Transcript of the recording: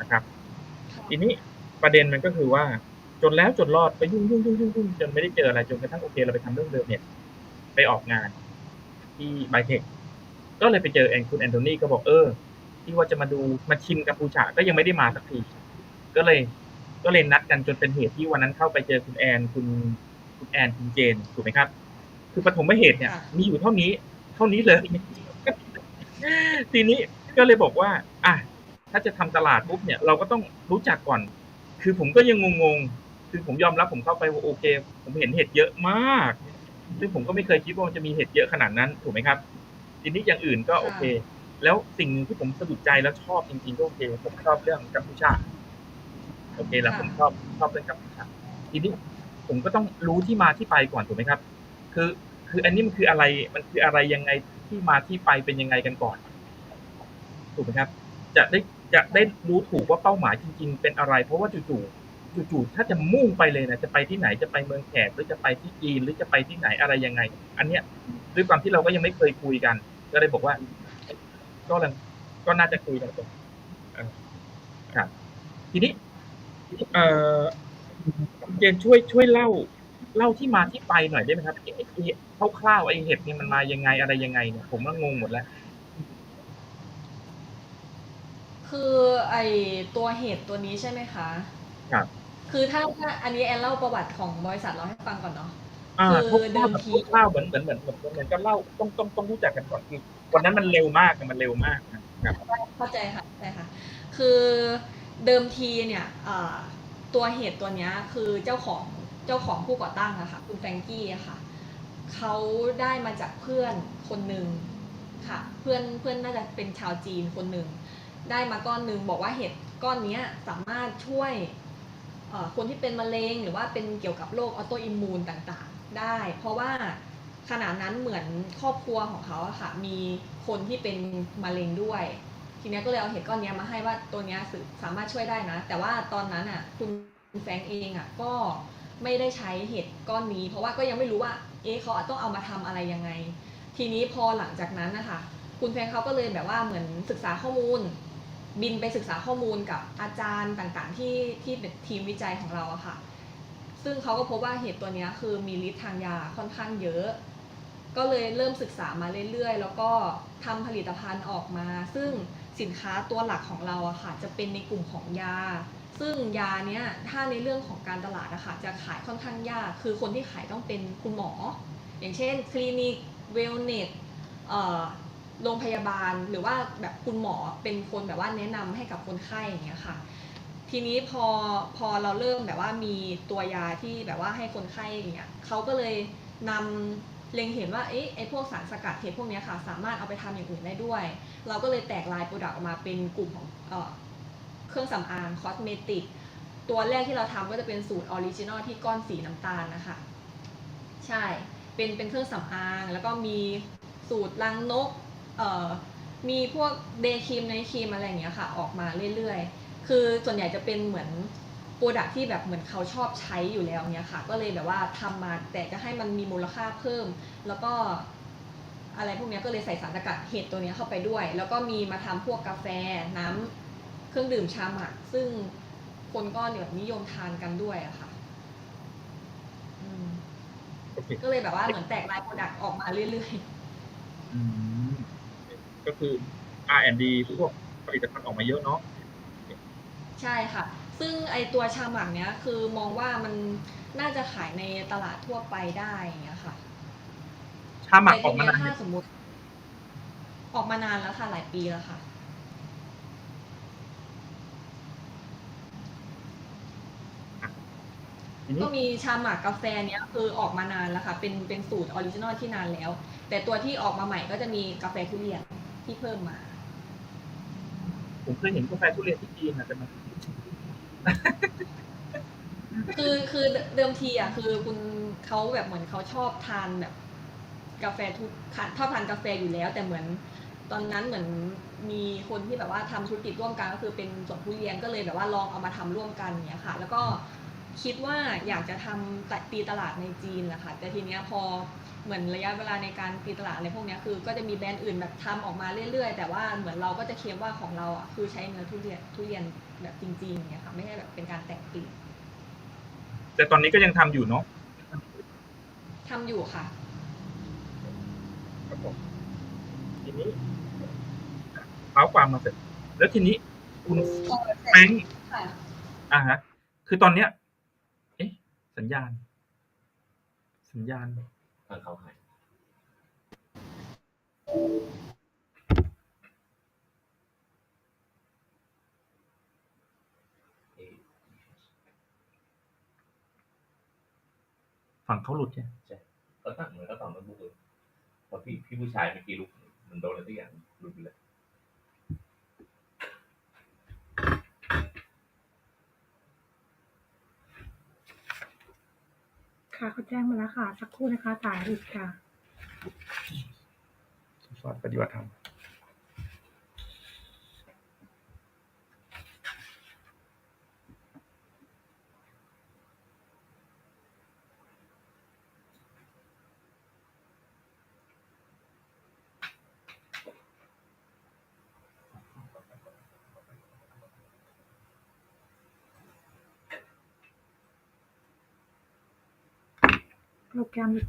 นะครับค่ะทีนี้ประเด็นมันก็คือว่าจนแล้วจนรอดไปยุ่งยุ่งยุ่งยุ่งยุ่งจนไม่ได้เจออะไรจนกระทั่งโอเคเราไปทำเรื่องเดิมเนี่ย ไปออกงานที่ไบเทคก็เลยไปเจอแอนคุณแอนโทนีก็บอกเออ ที่ว่าจะมาดูมาชิมกัมพูชาก็ยังไม่ได้มาสักทีก็เลยก็เลยนัดกันจนเป็นเหตุที่วันนั้นเข้าไปเจอคุณแอนคุณคุณแอนคุณเจนถูกไหมครับ คือปฐมเหตุเนี่ยค่ะมีอยู่เท่านี้ เท่านี้เลย ทีนี้ก็เลยบอกว่า อะ ถ้าจะทำตลาดปุ๊บเนี่ยเราก็ต้องรู้จักก่อน คือผมก็ยังงงๆ คือผมยอมรับผมเข้าไปว่าโอเค ผมเห็นเห็ดเยอะมาก ซึ่งผมก็ไม่เคยคิดว่ามันจะมีเห็ดเยอะขนาดนั้นถูกไหมครับ ทีนี้อย่างอื่นก็โอเค แล้วสิ่งหนึ่งที่ผมสะดุดใจแล้วชอบจริงๆก็โอเค ผมชอบเรื่องกัมพูชา โอเคแล้วค่ะผมชอบชอบเรื่องกัมพูชา ทีนี้ผมก็ต้องรู้ที่มาที่ไปก่อนถูกไหมครับ คือคืออันนี้มันคืออะไร มันคืออะไรยังไงที่มาที่ไปเป็นยังไงกันก่อน ถูกไหมครับ จะได้ จะได้รู้ถูกว่าเป้าหมายจริง ๆ เป็นอะไร เพราะว่าจู่ๆจู่ๆถ้าจะมุ่งไปเลยนะจะไปที่ไหนจะไปเมืองแขกหรือจะไปที่จีนหรือจะไปที่ไหนอะไรยังไง อันเนี้ยด้วยความที่เราก็ยังไม่เคยคุยกัน ก็เลยบอกว่า ก็เลยก็น่าจะคุยกันตรงครับ ทีนี้เอ่อคุณเจนช่วยช่วยเล่า เล่าที่มาที่ไปหน่อยได้ไหมครับไอ้คร่าวๆไอ้เห็ดนี่มันมายังไงอะไรยังไงเนี่ยผมก็งงหมดแล้ว คือไอตัวเห็ดตัวนี้ใช่ไหมคะ ครับ คือถ้าถ้าอันนี้แอนเล่าประวัติของบริษัทเราให้ฟังก่อนเนาะ อ่าคือคร่าวๆเดิมทีคร่าวๆเหมือนเหมือนเหมือนเหมือนเหมือนก็เล่าต้องต้องต้องรู้จักกันก่อนคือวันนั้นมันเร็วมากอะมันเร็วมากนะครับ เข้าใจค่ะเข้าใจค่ะ คือเดิมทีเนี่ยเอ่อตัวเห็ดตัวเนี้ยคือเจ้าของเจ้าของผู้ก่อตั้งอะค่ะคุณแฟรงกี้อะค่ะเขาได้มาจากเพื่อนคนหนึ่งค่ะ เพื่อนเพื่อนน่าจะเป็นชาวจีนคนหนึ่ง ได้มาก้อนหนึ่งบอกว่าเห็ดก้อนนี้สามารถช่วยคนที่เป็นมะเร็งหรือว่าเป็นเกี่ยวกับโรคออโตอิมมูนต่างๆ ได้ เพราะว่าขณะนั้นเหมือนครอบครัวของเขาอะค่ะมีคนที่เป็นมะเร็งด้วย ทีนี้ก็เลยเอาเห็ดก้อนนี้มาให้ว่าตัวนี้สามารถช่วยได้นะ แต่ว่าตอนนั้นอะคุณแฟงเองอะก็ไม่ได้ใช้เห็ดก้อนนี้ เพราะว่าก็ยังไม่รู้ว่าเอ๊ะเขาต้องเอามาทำอะไรยังไง ทีนี้พอหลังจากนั้นนะคะคุณแฟงเขาก็เลยแบบว่าเหมือนศึกษาข้อมูล บินไปศึกษาข้อมูลกับอาจารย์ต่างๆ ที่ที่เป็นทีมวิจัยของเราอะค่ะ ซึ่งเขาก็พบว่าเห็ดตัวนี้คือมีฤทธิ์ทางยาค่อนข้างเยอะ ก็เลยเริ่มศึกษามาเรื่อยๆ แล้วก็ทำผลิตภัณฑ์ออกมา ซึ่งสินค้าตัวหลักของเราอะค่ะ จะเป็นในกลุ่มของยา ซึ่งยาเนี้ยถ้าในเรื่องของการตลาดอะคะจะขายค่อนข้างยาก คือคนที่ขายต้องเป็นคุณหมอ อย่างเช่นคลินิก เวลเนส โรงพยาบาลหรือว่าแบบคุณหมอเป็นคนแบบว่าแนะนำให้กับคนไข้อย่างเงี้ยค่ะ ทีนี้พอพอเราเริ่มแบบว่ามีตัวยาที่แบบว่าให้คนไข้อย่างเงี้ยเขาก็เลยนำเล็งเห็นว่าเอ๊ะไอพวกสารสกัดเห็ดพวกเนี้ยค่ะ สามารถเอาไปทำอย่างอื่นได้ด้วย เราก็เลยแตกลายโปรดักต์ออกมาเป็นกลุ่มของเออเครื่องสำอางคอสเมติกตัวแรกที่เราทำก็จะเป็นสูตรออริจินอลที่ก้อนสีน้ำตาลนะคะ ใช่เป็นเป็นเครื่องสำอาง แล้วก็มีสูตรลังนก มีพวกเดย์ครีมไนท์ครีมอะไรอย่างเงี้ยค่ะออกมาเรื่อยๆ คือส่วนใหญ่จะเป็นเหมือนโปรดักที่แบบเหมือนเขาชอบใช้อยู่แล้วเนี้ยค่ะ ก็เลยแบบว่าทำมาแต่จะให้มันมีมูลค่าเพิ่ม แล้วก็อะไรพวกเนี้ยก็เลยใส่สารสกัดเห็ดตัวเนี้ยเข้าไปด้วย แล้วก็มีมาทำพวกกาแฟน้ำเครื่องดื่มชาหมัก ซึ่งคนก็แบบนิยมทานกันด้วยอะค่ะอืมโอเคก็เลยแบบว่าเหมือนแตกลายโปรดักต์ออกมาเรื่อยอืม ก็คือ R&D พวกผลิตภัณฑ์ออกมาเยอะเนาะๆใช่ค่ะ ซึ่งไอตัวชาหมักเนี้ยคือมองว่ามันน่าจะขายในตลาดทั่วไปได้อย่างเงี้ยค่ะชาหมักแต่ออกทีมาเนี้ยนานถ้าสมมติ ออกมานานแล้วค่ะ หลายปีแล้วค่ะทีนี้ก็มีชาหมักกาแฟเนี้ยคือออกมานานแล้วค่ะ เป็นเป็นสูตรออริจินอลที่นานแล้ว แต่ตัวที่ออกมาใหม่ก็จะมีกาแฟทุเรียน ที่เพิ่มมา ผมเคยเห็นกาแฟทุเรียนที่จีนนะแต่มันคือคือเดิมทีอะคือคุณเขาแบบเหมือนเขาชอบทานแบบกาแฟทุกชอบทานกาแฟอยู่แล้ว แต่เหมือนตอนนั้นเหมือนมีคนที่แบบว่าทำธุรกิจร่วมกันก็คือเป็นสวนทุเรียนก็เลยแบบว่าลองเอามาทำร่วมกันเนี้ยค่ะ แล้วก็คิดว่าอยากจะทำตีตลาดในจีนแหละค่ะแต่ทีเนี้ยพอ เหมือนระยะเวลาในการตีตลาดอะไรพวกเนี้ยคือก็จะมีแบรนด์อื่นแบบทำออกมาเรื่อย ๆ แต่ว่าเหมือนเราก็จะเคลมว่าของเราอะคือใช้เนื้อทุเรียนทุเรียนแบบจริงๆอย่างเงี้ยค่ะไม่ใช่แบบเป็นการแต่งกลิ่นแต่ตอนนี้ก็ยังทำอยู่เนาะทำอยู่ค่ะครับผมทีนี้เท้าความมาเสร็จแล้วทีนี้คุณแฟรงค์ค่ะอ่าฮะคือตอนเนี้ย เอ๊ะ สัญญาณ สัญญาณ ทางเขาหายเอ๊ะฝั่งเขาหลุดใช่ไหมเขาตั้งเหมือนเขาต่อโน้ตบุ๊กเลยพอพี่พี่ผู้ชายเมื่อกี้ลุกมันโดนอะไรสักอย่างหลุดไปเลย ค่ะเขาแจ้งมาแล้วค่ะ สักครู่นะคะสายอีกค่ะสอนปฏิบัติธรรม lo que a mí